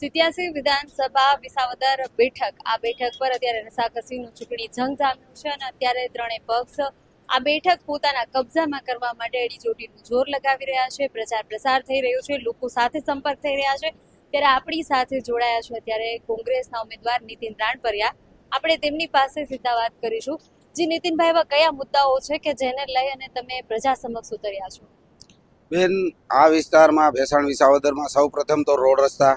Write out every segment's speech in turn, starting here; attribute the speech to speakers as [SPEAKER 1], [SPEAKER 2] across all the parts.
[SPEAKER 1] સિત્યાસી વિધાનસભા વિસાવદર બેઠક. આ બેઠક પર અત્યારે રસાકસીનું ચૂંટણી જંગ જામ્યું છે અને અત્યારે ત્રણેય પક્ષ આ બેઠક પોતાના કબજામાં કરવા માટે એડીચોટીનું જોર લગાવી રહ્યા છે. પ્રચાર પ્રસાર થઈ રહ્યો છે, લોકો સાથે સંપર્ક થઈ રહ્યા છે. ત્યારે આપણી સાથે જોડાયા છે અત્યારે કોંગ્રેસના ઉમેદવાર નીતિન રાણપરિયા. આપણે તેમની પાસે સીધા વાત કરીશું. જી, નીતિનભાઈ, એવા કયા મુદ્દાઓ છે કે જેને લઈ અને તમે પ્રજા સમક્ષ ઉતર્યા છો?
[SPEAKER 2] બેન, આ વિસ્તારમાં, ભેસાણ, વિસાવદરમાં સૌ પ્રથમ તો રોડ રસ્તા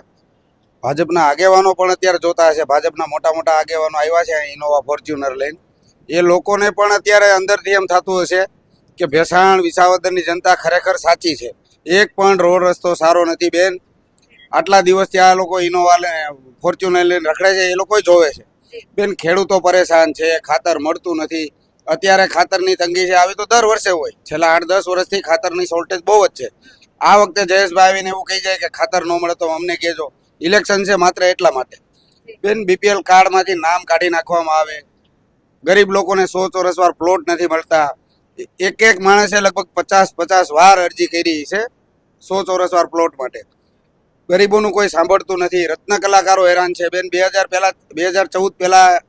[SPEAKER 2] ભાજપના આગેવાનો પણ અત્યારે જોતા હશે. ભાજપના મોટા મોટા આગેવાનો આવ્યા છે ઇનોવા ફોર્ચ્યુનર લઈને. એ લોકોને પણ અત્યારે અંદરથી એમ થતું હશે કે ભેસાણ, વિસાવદરની જનતા ખરેખર સાચી છે. એક પણ રોડ રસ્તો સારો નથી બેન. આટલા દિવસથી આ લોકો ઇનોવા ફોર્ચ્યુનર લઈને રખડે છે, એ લોકો જોવે છે. બેન, ખેડૂતો પરેશાન છે, ખાતર મળતું નથી. અત્યારે ખાતરની તંગી છે. આવી તો દર વર્ષે હોય. છેલ્લા આઠ, દસ વર્ષથી ખાતરની શોર્ટેજ બહુ જ છે. આ વખતે જયેશભાઈ આવીને એવું કહી જાય કે ખાતર ન મળે તો અમને કહેજો. ઇલેક્શન છે માત્ર એટલા માટે. બેન બીપીએલ કાર્ડમાંથી નામ કાઢી નાખવામાં આવે. ગરીબ લોકોને સો ચોરસ વાર પ્લોટ નથી મળતા. એક એક માણસે લગભગ પચાસ પચાસ વાર અરજી કરી છે સો ચોરસ વાર પ્લોટ માટે. ગરીબોનું કોઈ સાંભળતું નથી. રત્ન કલાકારો હેરાન છે. બેન, બે હજાર પહેલાં બે હજાર ચૌદ પહેલાં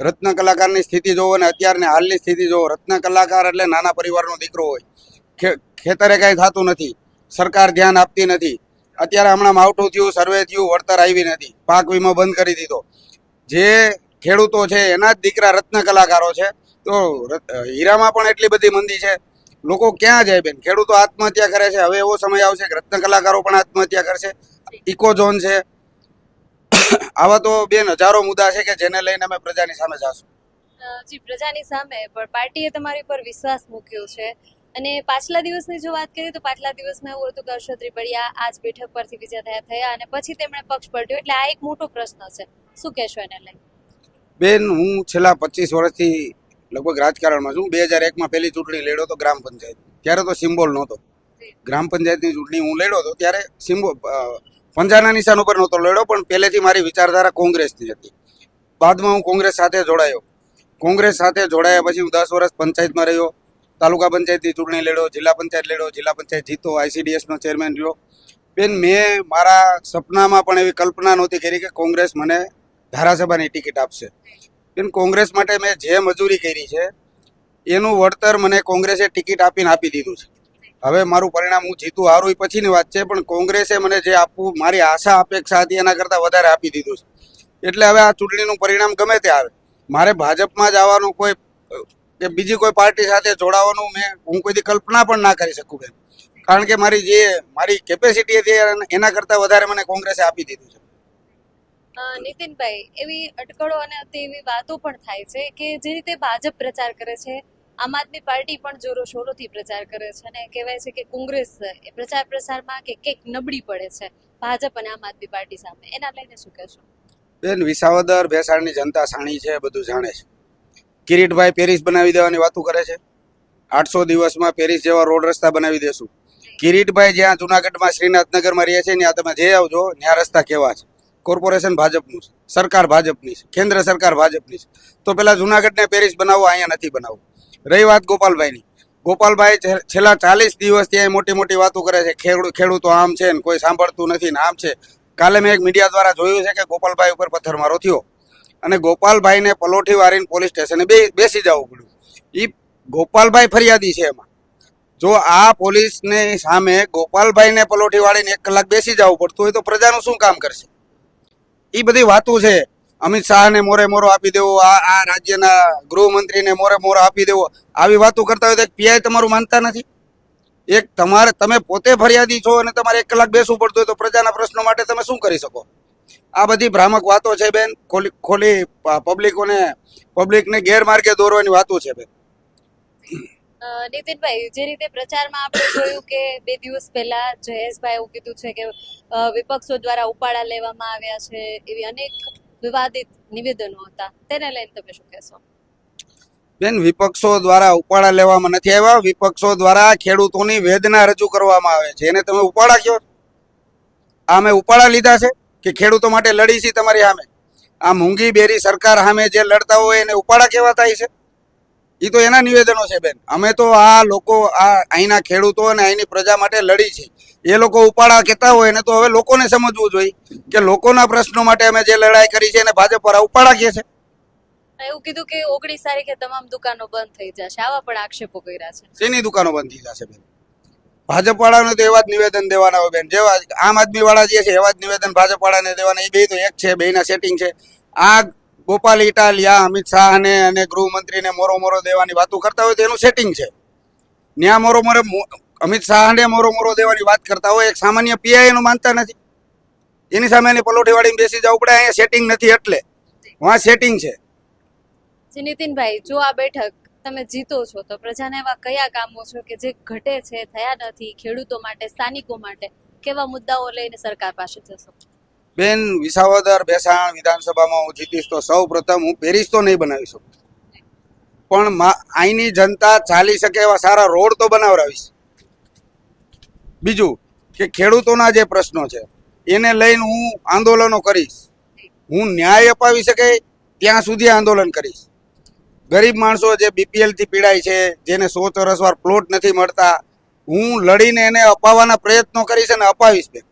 [SPEAKER 2] રત્ન કલાકારની સ્થિતિ જોવો અને અત્યારની હાલની સ્થિતિ જોવો. રત્ન કલાકાર એટલે નાના પરિવારનો દીકરો હોય. ખેતરે કાંઈ થતું નથી. સરકાર ધ્યાન આપતી નથી. અત્યારે હમણાં માવઠું થયું સર્વે થયું, વળતર આવી નથી. પાક વીમો બંધ કરી દીધો. જે ખેડૂતો છે, એના જ દીકરા રત્ન કલાકારો છે. તો હીરામાં પણ એટલી બધી મંદી છે. લોકો ક્યાં જાય બેન? ખેડૂતો આત્મહત્યા કરે છે. હવે એવો સમય આવશે કે રત્ન કલાકારો પણ આત્મહત્યા કરશે. ઇકો ઝોન છે. આવા તો બેન હજારો મુદ્દા છે કે જેને લઈને અમે પ્રજાની સામે જાશું.
[SPEAKER 1] જી, પ્રજાની સામે, પણ પાર્ટીએ તમારી પર વિશ્વાસ મૂક્યો છે. અને પાછલા દિવસની જો વાત કરીએ તો પાછલા દિવસમાં એવું હતું કે હર્ષદ ત્રિપડિયા આજ બેઠક પરથી વિજય થયા થયા અને પછી તેમણે પક્ષ પલટ્યો. એટલે આ એક મોટો પ્રશ્ન છે. શું કહેશો એને લઈ?
[SPEAKER 2] બેન હું છેલ્લા પચીસ વર્ષથી લગભગ રાજકારણમાં છું. બે હજાર એકમાં પહેલી ચૂંટણી લડ્યો તો ગ્રામ પંચાયત. ત્યારે તો સિમ્બોલ નહોતો. ગ્રામ પંચાયતની ચૂંટણી હું લડ્યો હતો ત્યારે સિમ્બોલ પંજાના નિશાન ઉપર નહોતો લડ્યો પણ પહેલેથી મારી વિચારધારા કોંગ્રેસની હતી. બાદમાં હું કોંગ્રેસ સાથે જોડાયો. કોંગ્રેસ સાથે જોડાયા પછી હું દસ વર્ષ પંચાયતમાં રહ્યો. તાલુકા પંચાયતની ચૂંટણી લડ્યો જિલ્લા પંચાયત લડ્યો જિલ્લા પંચાયત જીતો આઈસીડીએસનો ચેરમેન રહ્યો. બેન, મેં મારા સપનામાં પણ એવી કલ્પના નહોતી કરી કે કોંગ્રેસ મને ધારાસભાની ટિકિટ આપશે. બેન, કોંગ્રેસ માટે મેં જે મજૂરી કરી છે, એનું વળતર મને કોંગ્રેસે ટિકિટ આપીને આપી દીધું છે. હવે મારું પરિણામ હું જીતું હારું પછીની વાત છે, પણ કોંગ્રેસે મને જે આપવું, મારી આશા, અપેક્ષા હતી એના કરતાં વધારે આપી દીધું છે. એટલે હવે આ ચૂંટણીનું પરિણામ ગમે તે આવે. મારે ભાજપમાં જ આવવાનું કોઈ કે બીજી કોઈ પાર્ટી સાથે જોડાવાનું મેં હું કોઈથી કલ્પના પણ ના કરી શકું બેન કારણ કે મારી જે મારી કેપેસિટી હતી એના- કરતાં વધારે મને કોંગ્રેસે આપી દીધું છે.
[SPEAKER 1] નીતિનભાઈ એવી અટકળો અને એવી વાતો પણ થાય છે કે જે રીતે ભાજપ પ્રચાર કરે છે આમ આદમી પાર્ટી પણ જોરો શોરોથી પ્રચાર કરે છે અને કહેવાય છે કે કોંગ્રેસ એ પ્રચાર પ્રસારમાં કે કંઈક નબળી પડે છે ભાજપ અને આમ આદમી પાર્ટી સામે. એના લઈને શું કહેશો?
[SPEAKER 2] બેન વિસાવદર ભેસાણની જનતા સાણી છે બધું જાણે છે. કિરીટભાઈ પેરિસ બનાવી દેવાની વાતો કરે છે. આઠસો દિવસમાં પેરિસ જેવા રોડ રસ્તા બનાવી દેશું. કિરીટભાઈ જ્યાં જુનાગઢમાં શ્રીનાથનગરમાં રહે છે, ત્યાં તમે જઈ આવજો, ત્યાં રસ્તા કેવા છે. કોર્પોરેશન ભાજપનું છે, સરકાર ભાજપની છે, કેન્દ્ર સરકાર ભાજપની છે. તો પેલા જુનાગઢને પેરિસ બનાવવું અહીંયા નથી બનાવવું રહી વાત ગોપાલભાઈની. ગોપાલભાઈ છેલ્લા ચાલીસ દિવસ ત્યાં મોટી મોટી વાતો કરે છે, ખેડૂ, ખેડૂતો આમ છે ને કોઈ સાંભળતું નથી ને આમ છે. કાલે મેં એક મીડિયા દ્વારા જોયું છે કે ગોપાલભાઈ ઉપર પથ્થરમારો થયો. અને ગોપાલભાઈને પલોઠી વારીને પોલીસ સ્ટેશને બે બેસી જવું પડ્યું. એ ગોપાલભાઈ ફરિયાદી છે એમાં. જો આ પોલીસને સામે ગોપાલભાઈને પલોઠી વાળીને એક કલાક બેસી જવું પડતું હોય તો પ્રજાનું શું કામ કરશે? એ બધી વાતો છે. અમિત શાહને મોરે મોરો આપી દેવો, આ આ રાજ્યના ગૃહમંત્રીને મોરે મોરો આપી દેવો. આવી વાતો કરતા હોય તો પીઆઈ તમારું માનતા નથી? એક તમારે તમે પોતે ફરિયાદી છો અને તમારે એક કલાક બેસવું પડતું હોય તો પ્રજાના પ્રશ્નો માટે તમે શું કરી શકો? આ બધી ભ્રામક વાતો છે બેન. ખોલી ખોલી પબ્લિકોને પબ્લિકને ગેરમાર્ગે દોરવાની વાતો છે બેન.
[SPEAKER 1] નીતિનભાઈ જે રીતે પ્રચારમાં આપણે જોયું કે બે દિવસ પહેલા જયેશભાઈ એવું કીધું છે કે વિપક્ષો દ્વારા ઉપાડા લેવામાં આવ્યા છે એવી અનેક વિવાદિત નિવેદનો હતા. તેને લઈને તમે શું કહેશો?
[SPEAKER 2] બેન વિપક્ષો દ્વારા ઉપાડા લેવામાં નથી આવ્યા. વિપક્ષો દ્વારા ખેડૂતોની વેદના રજૂ કરવામાં આવે છે. એને તમે ઉપાડા કયો? આ મેં ઉપાડા લીધા છે? કે ખેડૂતો માટે લડી છે તમારી સામે? આ મૂંગી બેરી સરકાર સામે જે લડતા હોય એને ઉપાડા કેવા થાય છે? એ તો એના નિવેદનો છે બેન. અમે તો આ લોકો આ અહીંના ખેડૂતો અને અહીંની પ્રજા માટે લડી છે. એ લોકો ઉપાડા કહેતા હોય ને તો હવે લોકોને સમજવું જોઈએ કે લોકોના પ્રશ્નો માટે અમે જે લડાઈ કરી છે એને ભાજપ પર ઉપાડા કહે છે.
[SPEAKER 1] એવું કીધું કે ઓગણીસ તારીખે તમામ દુકાનો બંધ થઈ જશે. આવા પણ આક્ષેપો કર્યા છે.
[SPEAKER 2] શેની દુકાનો બંધ થઈ જશે બેન? ભાજપ વાળાને તો એવા જ નિવેદન દેવાના હોય બેન. જેવા આમ આદમી વાળા જે છે એવા જ નિવેદન ભાજપ વાળાને દેવાના. એ બે તો એક છે, બેના સેટિંગ છે. આ ગોપાલ ઇટાલિયા, અમિત શાહને અને ગૃહમંત્રીને મોરો મોરો દેવાની વાતો કરતા હોય તો એનું સેટિંગ છે. ન્યા મોરો મોરે અમિત શાહને મોરો મોરો દેવાની વાત કરતા હોય, એક સામાન્ય પીઆઈ એનું માનતા નથી. એની સામે એની પલોઠી વાળીને બેસી જવું પડે, અહીંયા સેટિંગ નથી એટલે. વાં સેટિંગ છે.
[SPEAKER 1] નીતિનભાઈ, જો આ બેઠક તમે જીતો છો, તો પ્રજાને એવા કયા કામો છો કે જે ઘટે છે, થયા નથી, ખેડૂતો માટે, સ્થાનિકો માટે? કેવા મુદ્દાઓ લઈને સરકાર પાસે જશો?
[SPEAKER 2] બેન, વિસાવદર, બેસાણ વિધાનસભામાં હું જીતીશ તો સૌ પ્રથમ હું પેરિસ તો નહીં બનાવી શકું. પણ અહીંની જનતા ચાલી શકે એવા સારા રોડ તો બનાવડાવીશ. બીજું, કે ખેડૂતોના જે પ્રશ્નો છે, એને લઈને હું આંદોલનો કરીશ. હું ન્યાય અપાવી શકે, ત્યાં સુધી આંદોલન કરીશ. ગરીબ માણસો જે બીપીએલથી પીડાય છે જેને સો ચોરસ વાર પ્લોટ નથી મળતા હું લડીને એને અપાવવાના પ્રયત્નો કરીશ અને અપાવીશ બેન.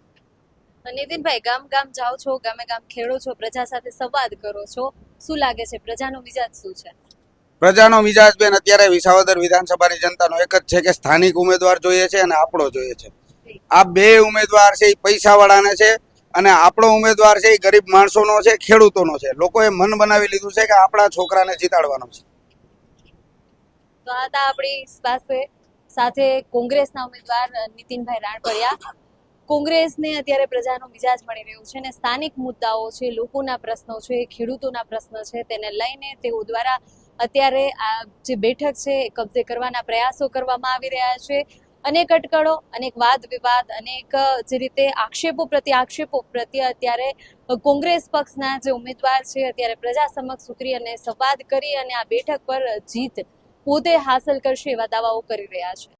[SPEAKER 1] નીતિનભાઈ ગામ ગામ જાઓ છો ગામે ગામ ખેડો છો પ્રજા સાથે સંવાદ કરો છો. શું લાગે છે પ્રજાનો મિજાજ શું છે?
[SPEAKER 2] પ્રજાનો મિજાજ બેન અત્યારે વિસાવદર વિધાનસભાની જનતાનો એક જ છે કે સ્થાનિક ઉમેદવાર જોઈએ છે અને આપણો જોઈએ છે. આ બે ઉમેદવાર છે એ પૈસાવાળાને છે અને આપણો ઉમેદવાર છે એ ગરીબ માણસોનો છે, ખેડૂતોનો છે. લોકોએ મન બનાવી લીધું છે કે આપણા છોકરાને જીતાડવાનો છે.
[SPEAKER 1] તો આ હતા આપણી પાસે સાથે કોંગ્રેસના ઉમેદવાર નીતિનભાઈ રાણપરિયા. કોંગ્રેસને અત્યારે પ્રજાનો મિજાજ મળી રહ્યો છે અને સ્થાનિક મુદ્દાઓ છે, લોકોના પ્રશ્નો છે, ખેડૂતોના પ્રશ્ન છે, તેને લઈને તેઓ દ્વારા અત્યારે આ જે બેઠક છે એ કબજે કરવાના પ્રયાસો કરવામાં આવી રહ્યા છે. અનેક અટકળો, અનેક વાદ વિવાદ, અનેક જે રીતે આક્ષેપો પ્રત્યે આક્ષેપો પ્રત્યે અત્યારે કોંગ્રેસ પક્ષના જે ઉમેદવાર છે, અત્યારે પ્રજા સમક્ષ ઉતરી અને સંવાદ કરી અને આ બેઠક પર જીત પોતે હાંસલ કરશે એવા દાવાઓ કરી રહ્યા છે.